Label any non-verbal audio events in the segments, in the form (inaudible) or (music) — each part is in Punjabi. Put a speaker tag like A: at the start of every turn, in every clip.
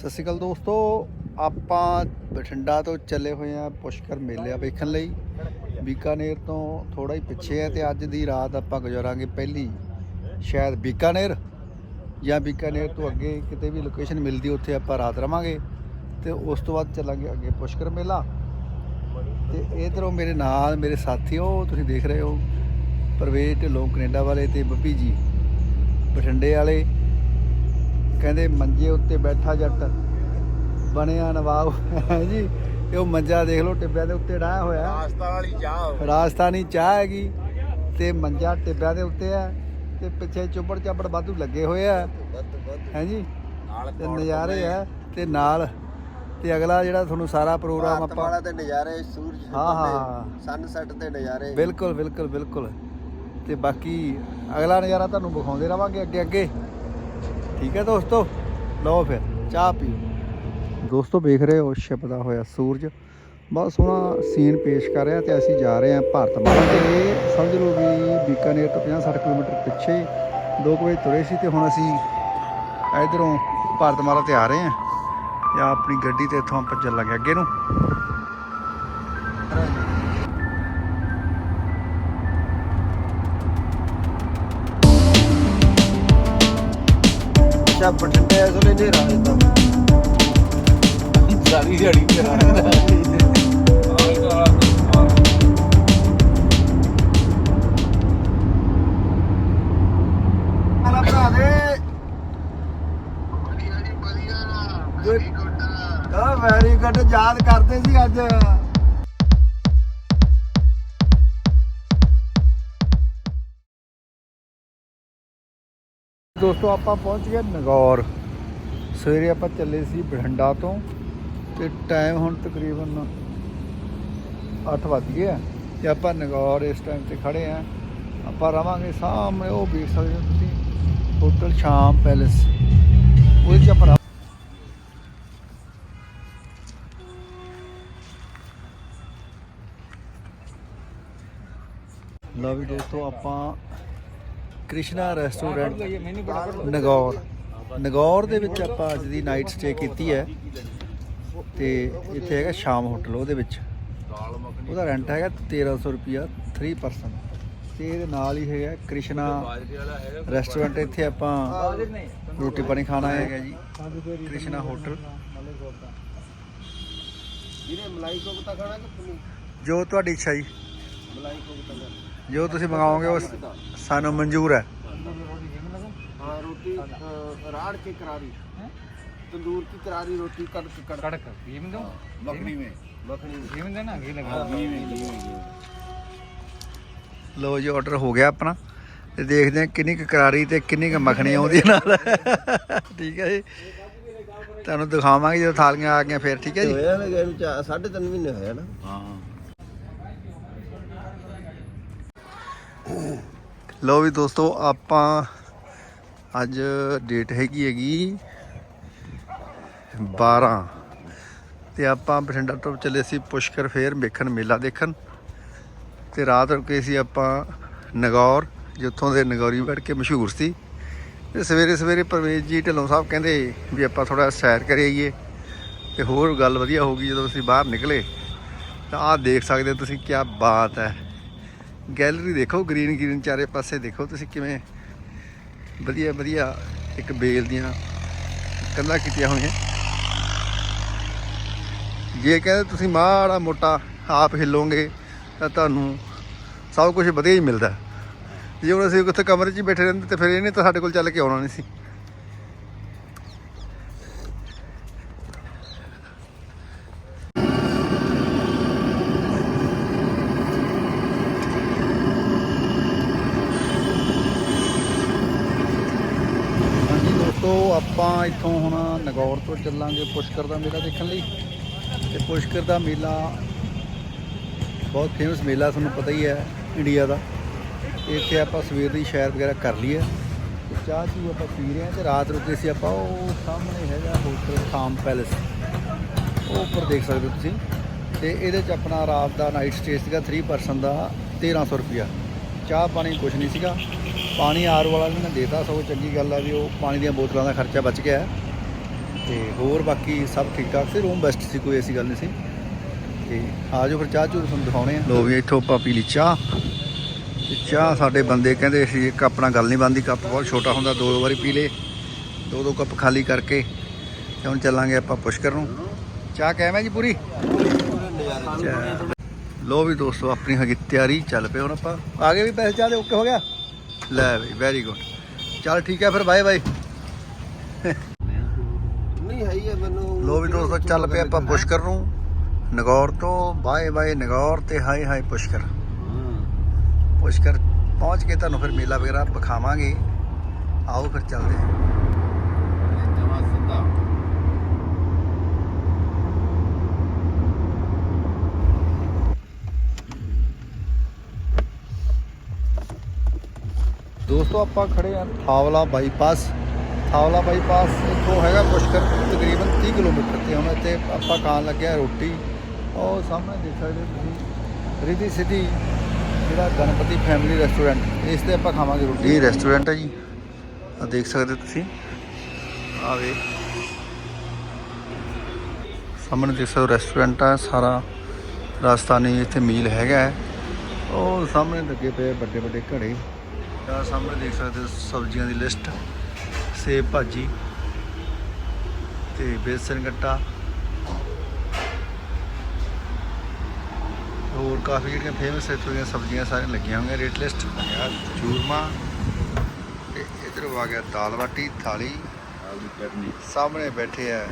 A: ਸਤਿ ਸ਼੍ਰੀ ਅਕਾਲ ਦੋਸਤੋ। ਆਪਾਂ ਬਠਿੰਡਾ ਤੋਂ ਚੱਲੇ ਹੋਏ ਆ ਪੁਸ਼ਕਰ ਮੇਲੇ ਵੇਖਣ ਲਈ। ਬੀਕਾਨੇਰ ਤੋਂ ਥੋੜਾ ਹੀ ਪਿੱਛੇ ਹੈ ਤੇ ਅੱਜ ਦੀ ਰਾਤ ਆਪਾਂ ਗੁਜ਼ਾਰਾਂਗੇ ਪਹਿਲੀ, ਸ਼ਾਇਦ ਬੀਕਾਨੇਰ ਜਾਂ ਬੀਕਾਨੇਰ ਤੋਂ ਅੱਗੇ ਕਿਤੇ ਵੀ ਲੋਕੇਸ਼ਨ ਮਿਲਦੀ ਉੱਥੇ ਆਪਾਂ ਰਾਤ ਰਵਾਂਗੇ ਤੇ ਉਸ ਤੋਂ ਬਾਅਦ ਚੱਲਾਂਗੇ ਅੱਗੇ ਪੁਸ਼ਕਰ ਮੇਲਾ। ਤੇ ਇਧਰੋਂ ਮੇਰੇ ਨਾਲ ਮੇਰੇ ਸਾਥੀ ਉਹ ਤੁਸੀਂ ਦੇਖ ਰਹੇ ਹੋ, ਪ੍ਰਵੇਸ਼ ਢਿੱਲੋਂ ਕੈਨੇਡਾ ਵਾਲੇ ਤੇ ਬੱਬੀ ਜੀ, ਬਠਿੰਡੇ ਵਾਲੇ। ਕਹਿੰਦੇ ਮੰਜੇ ਉੱਤੇ ਬੈਠਾ ਜੱਟ। ਬਣਿਆ ਨਵਾਬ। ਹੈ ਜੀ ਤੇ ਉਹ ਮੰਜਾ ਦੇਖ ਲਓ ਟਿੱਬਿਆਂ ਦੇ ਉੱਤੇ ਡਾਇਆ ਹੋਇਆ।
B: ਰਾਸਤਾ ਵਾਲੀ ਚਾਹ
A: ਰਾਜਸਥਾਨੀ ਚਾਹ ਹੈਗੀ। ਤੇ ਮੰਜਾ ਟਿੱਬਿਆਂ ਦੇ ਉੱਤੇ ਹੈ। ਤੇ ਪਿੱਛੇ ਚੁੱਪੜ ਚਾਪੜ ਵਾਧੂ ਲੱਗੇ ਹੋਏ ਆ। ਹੈ ਜੀ ਤੇ ਨਜ਼ਾਰੇ ਆ ਤੇ ਨਾਲ ਤੇ ਅਗਲਾ ਜਿਹੜਾ ਤੁਹਾਨੂੰ ਸਾਰਾ ਪ੍ਰੋਗਰਾਮ
B: ਆਪਾਂ
A: ਆਪਾਂ
B: ਦੇ ਨਜ਼ਾਰੇ ਸੂਰਜ
A: ਹਾਂ, ਹਾਂ।
B: ਸਨਸੈਟ ਦੇ ਨਜ਼ਾਰੇ।
A: ਬਿਲਕੁਲ ਬਿਲਕੁਲ ਬਿਲਕੁਲ। ਤੇ ਬਾਕੀ ਅਗਲਾ ਨਜ਼ਾਰਾ ਤੁਹਾਨੂੰ ਵਿਖਾਉਂਦੇ ਰਵਾਂਗੇ ਅੱਗੇ ਅੱਗੇ ਠੀਕ ਹੈ ਦੋਸਤੋ? ਲਓ ਫਿਰ, ਚਾਹ ਪੀਓ। ਦੋਸਤੋ, ਵੇਖ ਰਹੇ ਹੋ, ਛਿਪਦਾ ਹੋਇਆ ਸੂਰਜ। ਬਹੁਤ ਸੋਹਣਾ ਸੀਨ ਪੇਸ਼ ਕਰ ਰਿਹਾ ਤੇ ਅਸੀਂ ਜਾ ਰਹੇ ਹਾਂ ਭਾਰਤ ਮਾਲਾ ਤੇ ਸਮਝ ਲਓ ਵੀ ਬੀਕਾਨੇਰ ਤੋਂ 50-60 ਕਿਲੋਮੀਟਰ ਪਿੱਛੇ 2 ਵਜੇ ਤੁਰੇ ਸੀ ਤੇ ਹੁਣ ਅਸੀਂ ਇਧਰੋਂ ਭਾਰਤ ਮਾਲਾ ਤੇ ਆ ਰਹੇ ਹਾਂ। ਜਾਂ ਆਪਣੀ ਗੱਡੀ ਤੇ ਇੱਥੋਂ ਆਪਾਂ ਚੱਲਾਂਗੇ ਅੱਗੇ ਨੂੰ।
B: ਅੱਛਾ
A: ਦੋਸਤੋ, ਆਪਾਂ ਪਹੁੰਚ ਗਏ ਨਗੌਰ। ਸਵੇਰੇ ਆਪਾਂ ਚੱਲੇ ਸੀ ਬਠਿੰਡਾ ਤੋਂ ਤੇ ਟਾਈਮ ਹੁਣ ਤਕਰੀਬਨ 8 ਵੱਜ ਗਏ ਆ ਤੇ ਆਪਾਂ ਨਗੌਰ ਇਸ ਟਾਈਮ ਤੇ ਖੜੇ ਆ। ਆਪਾਂ ਰਵਾਂਗੇ ਸਾਹਮਣੇ, ਉਹ ਵੇਖ ਸਕਦੇ ਹੋ ਤੁਸੀਂ, ਹੋਟਲ ਸ਼ਾਮ ਪੈਲੇਸ। ਉਹਦੇ ਚ ਆਪਾਂ ਰਵਾਂ- ਵੀ ਦੋਸਤੋ, ਆਪਾਂ ਕ੍ਰਿਸ਼ਨਾ ਰੈਸਟੋਰੈਂਟ ਨਗੌਰ। ਨਗੌਰ ਦੇ ਵਿੱਚ ਆਪਾਂ ਅੱਜ ਦੀ ਨਾਈਟ ਸਟੇ ਕੀਤੀ ਹੈ। ਤੇ ਇੱਥੇ ਹੈਗਾ ਸ਼ਾਮ ਹੋਟਲ ਉਹਦੇ ਵਿੱਚ। ਉਹਦਾ ਰੈਂਟ ਹੈਗਾ 1300 ਰੁਪਿਆ 3 ਪਰਸਨ ਤੇ ਇਹਦੇ ਨਾਲ ਹੀ ਹੈਗਾ ਕ੍ਰਿਸ਼ਨਾ ਰੈਸਟੋਰੈਂਟ ਇੱਥੇ ਆਪਾਂ ਰੋਟੀ ਪਾਣੀ ਖਾਣਾ ਹੈਗਾ ਜੀ। ਕ੍ਰਿਸ਼ਨਾ ਹੋਟਲ
B: ਇਹਨੇ ਮਲਾਈ ਕੋਫਤਾ ਖਾਣਾ ਕਿ ਪਨੀਰ?
A: ਜੋ ਤੁਹਾਡੀ ਇੱਛਾ ਜੀ।
B: ਮਲਾਈ ਕੋਫਤਾ।
A: ਜੋ ਤੁਸੀਂ ਮੰਗਾਓਗੇ ਉਹ ਸਾਨੂੰ ਮਨਜ਼ੂਰ ਹੈ
B: हाँ रोटी अ, राड़ के करारी तंदूर की करारी रोटी कड़क कड़क
C: कड़क घी में दो
B: मखनी में मखनी में
C: घी में देना घी लगा
B: हाँ, घी में घी में घी में
A: ਲੋ ਜੀ ਆਰਡਰ ਹੋ ਗਿਆ ਆਪਣਾ ਤੇ ਦੇਖਦੇ ਹਾਂ ਕਿੰਨੀ ਕੁ ਕਰਾਰੀ ਤੇ ਕਿੰਨੀ ਕੁ ਮੱਖਣੀ ਆਉਂਦੀ ਹੈ ਨਾਲ ਠੀਕ ਹੈ ਜੀ ਤੁਹਾਨੂੰ ਦਿਖਾਵਾਂਗੇ ਜਦੋਂ ਥਾਲੀਆਂ ਆ ਗਈਆਂ ਫਿਰ ਠੀਕ ਹੈ ਜੀ
B: ਹੋਇਆ ਨਾ ਗਏ ਨੂੰ ਚਾ- ਸਾਢੇ ਤਿੰਨ ਮਹੀਨੇ ਹੋਇਆ ਨਾ
A: ਹਾਂ ਲੋ ਵੀ ਦੋਸਤੋ, ਆਪਾਂ ਅੱਜ ਡੇਟ ਹੈਗੀ ਹੈਗੀ 12 ਤੇ ਆਪਾਂ ਬਠਿੰਡਾ ਤੋਂ ਚੱਲੇ ਸੀ ਪੁਸ਼ਕਰ ਫੇਰ ਵੇਖਣ, ਮੇਲਾ ਦੇਖਣ। ਤੇ ਰਾਤ ਰੁਕੇ ਸੀ ਆਪਾਂ ਨਗੌਰ, ਜਿੱਥੋਂ ਦੇ ਨਗੌਰੀ ਬੈਠ ਕੇ ਮਸ਼ਹੂਰ ਸੀ। ਤੇ ਸਵੇਰੇ ਸਵੇਰੇ ਪ੍ਰਵੇਸ਼ ਜੀ ਢਿੱਲੋਂ ਸਾਹਿਬ ਕਹਿੰਦੇ ਵੀ ਆਪਾਂ ਥੋੜਾ ਸੈਰ ਕਰ ਆਈਏ। ਤੇ ਹੋਰ ਗੱਲ ਵਧੀਆ ਹੋ ਗਈ ਜਦੋਂ ਅਸੀਂ ਬਾਹਰ ਨਿਕਲੇ। ਤਾਂ ਆਹ ਦੇਖ ਸਕਦੇ ਤੁਸੀਂ ਕੀ ਬਾਤ ਹੈ। ਗੈਲਰੀ ਦੇਖੋ, ਗ੍ਰੀਨ ਗ੍ਰੀਨ ਚਾਰੇ ਪਾਸੇ ਦੇਖੋ, ਤੁਸੀਂ ਕਿਵੇਂ ਵਧੀਆ ਵਧੀਆ ਇੱਕ ਬੇਲ ਦੀਆਂ ਕੰਧਾਂ ਕੀਤੀਆਂ ਹੋਈਆਂ। ਜੇ ਕਹਿੰਦੇ ਤੁਸੀਂ ਮਾੜਾ ਮੋਟਾ ਆਪ ਹਿੱਲੋਗੇ, ਤਾਂ ਤੁਹਾਨੂੰ ਸਭ ਕੁਝ ਵਧੀਆ ਹੀ ਮਿਲਦਾ। ਜੇ ਹੁਣ ਅਸੀਂ ਉੱਥੇ ਕਮਰੇ 'ਚ ਬੈਠੇ ਰਹਿੰਦੇ, ਤੇ ਫਿਰ ਇਹਨੇ ਤਾਂ ਸਾਡੇ ਕੋਲ ਚੱਲ ਕੇ ਆਉਣਾ ਨਹੀਂ ਸੀ ਹਾਂਜੀ ਦੋਸਤੋ ਆਪਾਂ ਇੱਥੋਂ ਹੁਣ ਨਗੌਰ ਤੋਂ ਚੱਲਾਂਗੇ ਪੁਸ਼ਕਰ ਦਾ ਮੇਲਾ ਦੇਖਣ ਲਈ। ਤੇ ਪੁਸ਼ਕਰ ਦਾ ਮੇਲਾ ਬਹੁਤ ਫੇਮਸ ਮੇਲਾ ਤੁਹਾਨੂੰ ਪਤਾ ਹੀ ਹੈ ਇੰਡੀਆ ਦਾ। ਇੱਥੇ ਆਪਾਂ ਸਵੇਰ ਦੀ ਸੈਰ ਵਗੈਰਾ ਕਰ ਲਈ ਹੈ ਚਾਹ ਚੂ ਆਪਾਂ ਪੀ ਰਹੇ ਹਾਂ ਤੇ ਰਾਤ ਰੁਕੇ ਸੀ ਆਪਾਂ ਉਹ ਸਾਹਮਣੇ ਹੈਗਾ ਹੋਟਲ ਸ਼ਾਮ ਪੈਲੇਸ। ਉਹ ਉੱਪਰ ਦੇਖ ਸਕਦੇ ਹੋ ਤੁਸੀਂ। ਤੇ ਇਹਦੇ ਚ ਆਪਣਾ ਰਾਤ ਦਾ ਨਾਈਟ ਸਟੇ ਸੀਗਾ 3 ਪਰਸਨ ਦਾ 1300 ਰੁਪਿਆ ਚਾਹ ਪਾਣੀ ਕੁਝ ਨਹੀਂ ਸੀਗਾ। ਪਾਣੀ ਆਰ ਵਾਲਾ ਵੀ ਮੈਂ ਦੇਤਾ, ਸਗੋਂ ਚੰਗੀ ਗੱਲ ਆ ਵੀ ਉਹ ਪਾਣੀ ਦੀਆਂ ਬੋਤਲਾਂ ਦਾ ਖਰਚਾ ਬਚ ਗਿਆ ਤੇ ਹੋਰ ਬਾਕੀ ਸਭ ਠੀਕ ਠਾਕ ਸੀ, ਰੂਮ ਬੈਸਟ ਸੀ, ਕੋਈ ਐਸੀ ਗੱਲ ਨਹੀਂ ਸੀ। ਤੇ ਆ ਜਾਓ ਫਿਰ ਚਾਹ ਚੂਹ, ਤੁਹਾਨੂੰ ਦਿਖਾਉਣੇ ਆ। ਲੋ ਵੀ ਇੱਥੋਂ ਆਪਾਂ ਪੀ ਲਈ ਚਾਹ। ਤੇ ਚਾਹ ਸਾਡੇ ਬੰਦੇ ਕਹਿੰਦੇ ਸੀ, ਇੱਕ ਆਪਣਾ ਗੱਲ ਨਹੀਂ ਬੰਦੀ ਕੱਪ ਬਹੁਤ ਛੋਟਾ ਹੁੰਦਾ, ਦੋ ਦੋ ਵਾਰੀ ਪੀ ਲੇ ਦੋ ਦੋ ਕੱਪ ਖਾਲੀ ਕਰਕੇ ਤੇ ਹੁਣ ਚੱਲਾਂਗੇ ਆਪਾਂ ਪੁਸ਼ਕਰ ਨੂੰ। ਚਾਹ ਕਿਵੇਂ ਜੀ ਪੂਰੀ? ਲੋ ਵੀ ਦੋਸਤੋ, ਆਪਣੀ ਹੈਗੀ ਤਿਆਰੀ, ਚੱਲ ਪਏ ਹੁਣ ਆਪਾਂ। ਆ ਗਏ ਵੀ ਪੈਸੇ, ਚਾਹ ਦੇ, ਓਕੇ ਹੋ ਗਿਆ? ਲੈ ਬਈ ਵੈਰੀ ਗੁੱਡ ਚੱਲ ਠੀਕ ਹੈ ਫਿਰ ਬਾਏ ਬਾਏ
B: ਨਹੀਂ ਹੈ ਹੀ ਮੈਨੂੰ
A: ਲੋ ਵੀ ਦੋਸਤੋ ਚੱਲ ਪਏ ਆਪਾਂ ਪੁਸ਼ਕਰ ਨੂੰ। ਨਗੌਰ ਤੋਂ ਬਾਏ ਬਾਏ ਨਗੌਰ ਤੇ ਹਾਈ ਹਾਈ ਪੁਸ਼ਕਰ। ਪੁਸ਼ਕਰ ਪਹੁੰਚ ਕੇ ਤੁਹਾਨੂੰ ਫਿਰ ਮੇਲਾ ਵਗੈਰਾ ਵਿਖਾਵਾਂਗੇ। ਆਓ ਫਿਰ ਚੱਲਦੇ ਹਾਂ
B: ਜਮਾ ਸਿੱਧਾ
A: ਦੋਸਤੋ, ਆਪਾਂ ਖੜੇ ਆ ਥਾਵਲਾ ਬਾਈਪਾਸ। ਥਾਵਲਾ ਬਾਈਪਾਸ ਇੱਥੋਂ ਹੈਗਾ ਪੁਸ਼ਕਰ, ਤਕਰੀਬਨ 30 ਕਿਲੋਮੀਟਰ ਤੇ ਹੁਣ ਇੱਥੇ ਆਪਾਂ ਖਾਣ ਲੱਗਿਆ ਰੋਟੀ। ਉਹ ਸਾਹਮਣੇ ਦੇਖ ਸਕਦੇ ਹੋ ਤੁਸੀਂ, ਰਿਧੀ ਸਿੱਧੀ, ਜਿਹੜਾ ਗਣਪਤੀ ਫੈਮਿਲੀ ਰੈਸਟੋਰੈਂਟ, ਇਸ ਤੇ ਆਪਾਂ ਖਾਵਾਂਗੇ ਰੋਟੀ। ਇਹ ਰੈਸਟੋਰੈਂਟ ਹੈ ਜੀ। ਆ ਦੇਖ ਸਕਦੇ ਹੋ ਤੁਸੀਂ। ਆਵੇ ਸਾਹਮਣੇ ਦੇਖ ਸਕਦੇ ਹੋ ਰੈਸਟੋਰੈਂਟ ਆ, ਸਾਰਾ ਰਾਜਸਥਾਨੀ ਇੱਥੇ ਮੀਲ ਹੈਗਾ ਹੈ। ਉਹ ਸਾਹਮਣੇ ਲੱਗੇ ਪਏ ਵੱਡੇ ਵੱਡੇ ਘੜੇ। ਆ ਸਾਹਮਣੇ ਦੇਖ ਸਕਦੇ ਹੋ ਸਬਜ਼ੀਆਂ ਦੀ ਲਿਸਟ, ਸੇਬ ਭਾਜੀ ਤੇ ਬੇਸਨ ਗੱਟਾ। ਹੋਰ ਕਾਫੀ ਜਿਹੜੀਆਂ ਫੇਮਸ ਇੱਥੋਂ ਦੀਆਂ ਸਬਜ਼ੀਆਂ ਸਾਰੀਆਂ ਲੱਗੀਆਂ ਹੋਈਆਂ ਰੇਟ ਲਿਸਟ ਆ ਚੂਰਮਾ ਤੇ ਇਧਰ ਆ ਗਿਆ ਦਾਲ ਬਾਟੀ, ਥਾਲੀ। ਸਾਹਮਣੇ ਬੈਠੇ ਆ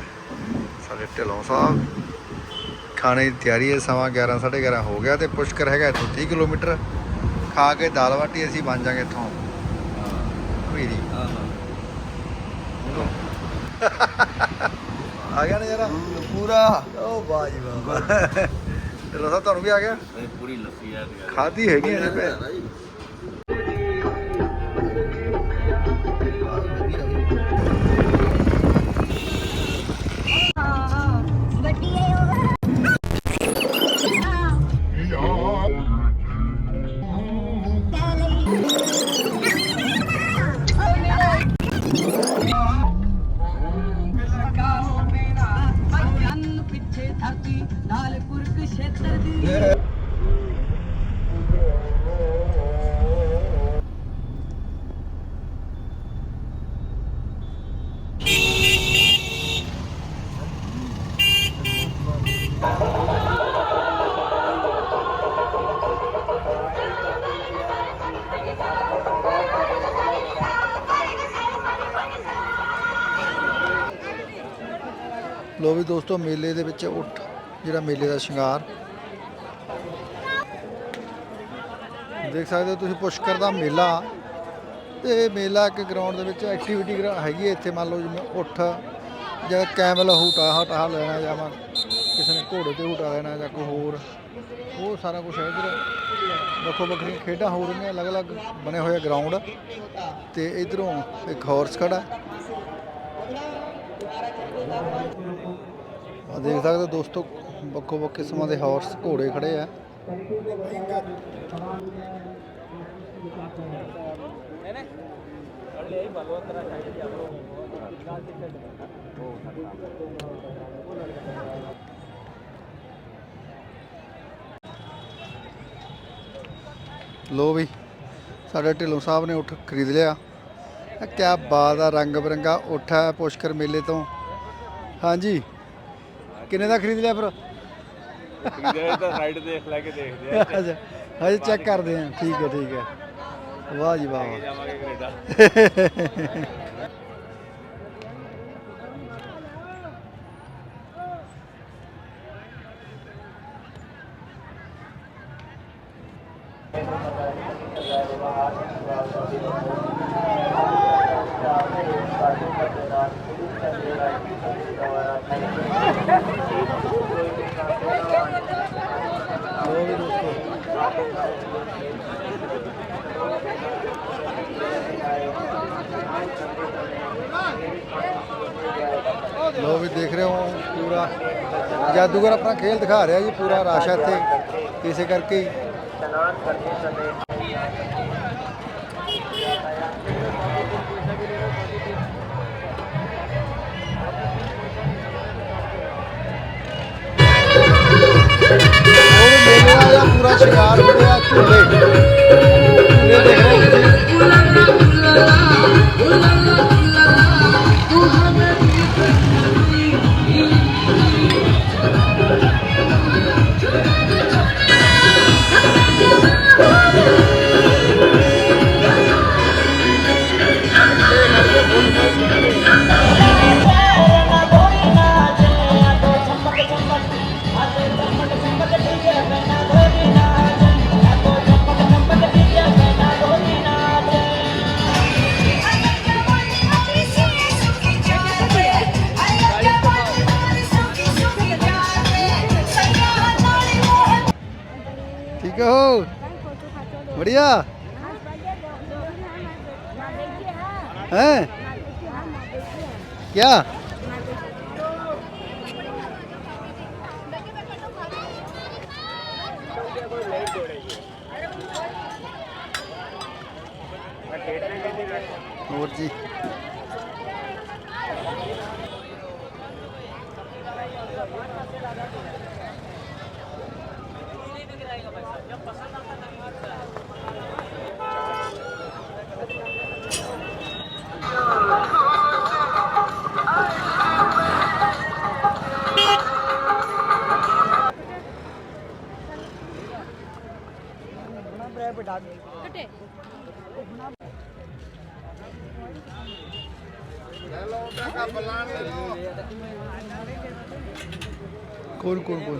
A: ਸਾਡੇ ਢਿੱਲੋਂ ਸਾਹਿਬ। ਖਾਣੇ ਦੀ ਤਿਆਰੀ ਹੈ, ਸਮਾਂ 11 11:30 ਹੋ ਗਿਆ ਤੇ ਪੁਸ਼ਕਰ ਹੈਗਾ ਇੱਥੋਂ 30 ਕਿਲੋਮੀਟਰ। ਖਾ ਕੇ ਦਾਲ ਬਾਟੀ ਅਸੀਂ ਬਣ ਜਾਾਂਗੇ ਇੱਥੋਂ। ਵੀਰੀ ਆ ਗਿਆ ਨਜ਼ਾਰਾ
B: ਪੂਰਾ।
A: ਓ ਵਾਹ ਜੀ ਵਾਹ। ਸਾਹਿਬ ਤੁਹਾਨੂੰ ਵੀ ਆ ਗਿਆ?
B: ਪੂਰੀ ਲੱਸੀ ਆ ਗਿਆ
A: ਖਾਦੀ ਹੈਗੀ ਅਜੇ ਪੈ। ਲੋ ਵੀ ਦੋਸਤੋ, ਮੇਲੇ ਦੇ ਵਿੱਚ ਉੱਠ, ਜਿਹੜਾ ਮੇਲੇ ਦਾ ਸ਼ਿੰਗਾਰ। ਦੇਖ ਸਕਦੇ ਹੋ ਤੁਸੀਂ ਪੁਸ਼ਕਰ ਦਾ ਮੇਲਾ। ਤੇ ਮੇਲਾ ਇੱਕ ਗਰਾਊਂਡ ਦੇ ਵਿੱਚ ਐਕਟੀਵਿਟੀ ਹੈਗੀ ਹੈ ਇੱਥੇ, ਮੰਨ ਲਓ ਜਿਵੇਂ ਉੱਠ, ਜਾਂ ਕੈਮਲ ਹੂਟਾ ਹਟਾ ਲੈਣਾ, ਜਾਂ ਵਾ ਕਿਸੇ ਨੇ ਘੋੜੇ ਤੇ ਹੂਟਾ ਲੈਣਾ, ਜਾਂ ਕੋਈ ਹੋਰ। ਉਹ ਸਾਰਾ ਕੁਝ ਹੈ ਇੱਧਰ। ਵੱਖੋ ਵੱਖਰੀਆਂ ਖੇਡਾਂ ਹੋ ਰਹੀਆਂ, ਅਲੱਗ-ਅਲੱਗ ਬਣੇ ਹੋਏ ਗਰਾਊਂਡ ਤੇ ਇਧਰੋਂ ਇੱਕ ਹਾਰਸ ਖੜਾ। ਆ ਦੇਖ ਸਕਦੇ ਹੋ ਦੋਸਤੋ, ਵੱਖੋ ਵੱਖ ਕਿਸਮਾਂ ਦੇ ਹਾਰਸ ਘੋੜੇ ਖੜੇ ਆ। ਲੋ ਵੀ, ਸਾਡੇ ਢਿੱਲੋਂ ਸਾਹਿਬ ਨੇ ਉੱਠ ਖਰੀਦ ਲਿਆ। ਕਿਆ ਬਾਤ ਆ, ਰੰਗ ਬਰੰਗਾ ਉੱਠ ਹੈ ਪੁਸ਼ਕਰ ਮੇਲੇ ਤੋਂ। ਹਾਂਜੀ। ਕਿੰਨੇ ਦਾ ਖਰੀਦ ਲਿਆ ਫਿਰ?
B: ਇਹ ਤਾਂ ਸਾਈਡ ਦੇਖ ਲੈ ਕੇ ਦੇਖਦੇ
A: ਅੱਛਾ ਹਜੇ ਚੈੱਕ ਕਰਦੇ ਆ। ਠੀਕ ਹੈ ਠੀਕ ਹੈ। ਵਾਹ ਜੀ ਵਾਹ ਵਾਹ।
B: ਜਾਵਾਂਗੇ ਕੈਨੇਡਾ। (laughs)
A: ਲੋ ਵੀ ਦੇਖ ਰਹੇ ਹੋ ਪੂਰਾ ਜਾਦੂਗਰ ਆਪਣਾ ਖੇਲ ਦਿਖਾ ਰਿਹਾ ਜੀ, ਪੂਰਾ ਰਸ਼ ਹੈ ਇੱਥੇ, ਇਸੇ ਕਰਕੇ ਹੀ। ਤਿਆਰ ਹੋ ਰਿਹਾ ਝੂਲੇ बढ़िया हैं क्या कोण कोण कोण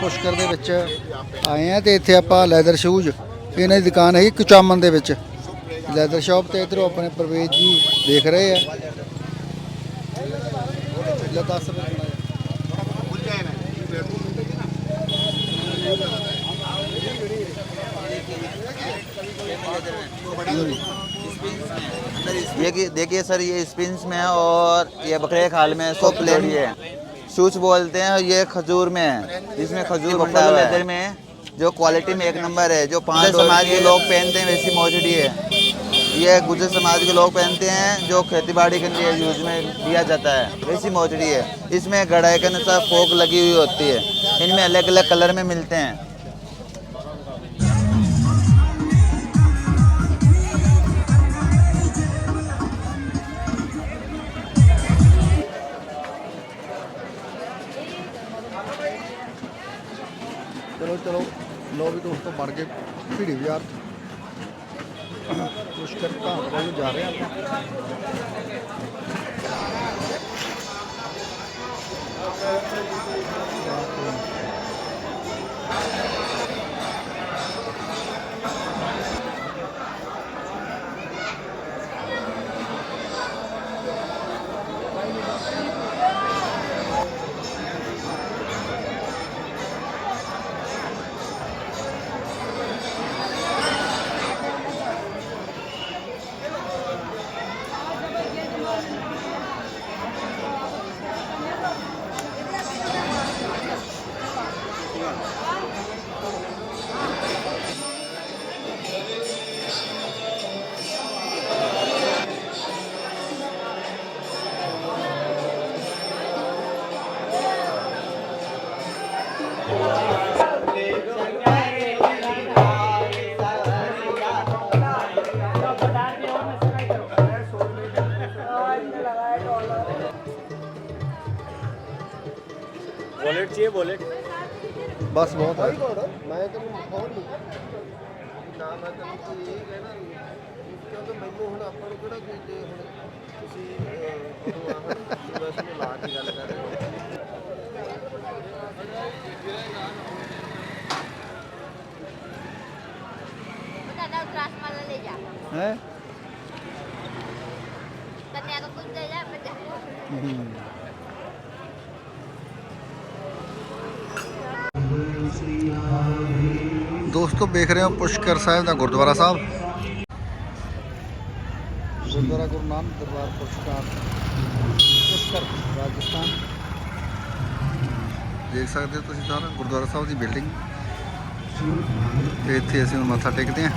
A: ਪੁਸ਼ਕਰ ਦੇ ਵਿੱਚ ਆਏ ਆ ਤੇ ਇੱਥੇ ਆਪਾਂ ਲੈਦਰ ਸ਼ੂਜ਼ ਇਹਨਾਂ ਦੀ ਦੁਕਾਨ ਹੈ ਕੁਚਾਮਨ ਦੇ ਵਿੱਚ ਲੈਦਰ ਸ਼ਾਪ ਤੇ ਇਧਰੋਂ ਆਪਣੇ ਪ੍ਰਵੇਸ਼ ਜੀ ਦੇਖ ਰਹੇ ਆ ਲੈ ਦੱਸ ਫਿਰ ਥੋੜ੍ਹਾ ਜਿਹਾ।
D: ये कि- देखिए सर ये स्पिन्स में है और ये बकरे खाल में सौ प्लेट ये शूच बोलते हैं और ये खजूर में है। इसमें खजूर बफेलो लेदर में है। जो क्वालिटी में एक नंबर है जो पाँच समाज के लोग पहनते हैं वैसी मौजूदी है। ये गुजर समाज के लोग पहनते हैं जो खेती बाड़ी के लिए यूज़ में दिया जाता है। वैसी मौजूदी है। इसमें गढ़ाई के अनुसार फोक लगी हुई होती है। इनमें अलग अलग कलर में मिलते हैं।
A: ਚਲੋ ਲੋ ਵੀ ਦੋਸਤੋ ਬਣ ਗਏ ਭੀੜੀ ਬਾਜ਼ਾਰ। ਕੁਛ ਕਰ ਭਾਂਤ ਵੱਲ ਜਾ ਰਿਹਾ
B: ਬੁਲੇਟ
A: ਬਸ ਬਹੁਤ ਹੈ
B: ਮੈਂ ਤੈਨੂੰ ਫੋਨ ਨਹੀਂ ਨਾ ਮੈਂ ਤੈਨੂੰ ਕੋਈ ਇਹ ਕਹਿਣਾ ਨਹੀਂ ਕਿਉਂਕਿ ਮੈਨੂੰ ਹੁਣ ਆਪਾਂ ਨੂੰ ਕਿਹੜਾ ਕੋਈ ਜੇ ਹੁਣ ਤੁਸੀਂ ਅਹ, ਉਦੋਂ ਆਹ ਵੈਸੇ ਨੂੰ ਲਾ ਕੇ ਗੱਲ ਕਰ ਰਹੇ ਹੋ
C: दादा क्लास वाला ले जा
A: ਹੈ
C: कन्या को कुछ दे जा बच्चा
A: ਦੋਸਤੋ ਵੇਖ ਰਹੇ ਹੋ ਪੁਸ਼ਕਰ ਸਾਹਿਬ ਦਾ ਗੁਰਦੁਆਰਾ ਸਾਹਿਬ ਗੁਰਦੁਆਰਾ ਗੁਰੂ ਨਾਨਕ ਦਰਬਾਰ ਪੁਸ਼ਕਰ ਪੁਸ਼ਕਰ ਰਾਜਸਥਾਨ ਦੇਖ ਸਕਦੇ ਹੋ ਤੁਸੀਂ ਸਾਰਾ ਗੁਰਦੁਆਰਾ ਸਾਹਿਬ ਦੀ ਬਿਲਡਿੰਗ ਤੇ ਇੱਥੇ ਅਸੀਂ ਹੁਣ ਮੱਥਾ ਟੇਕਦੇ ਹਾਂ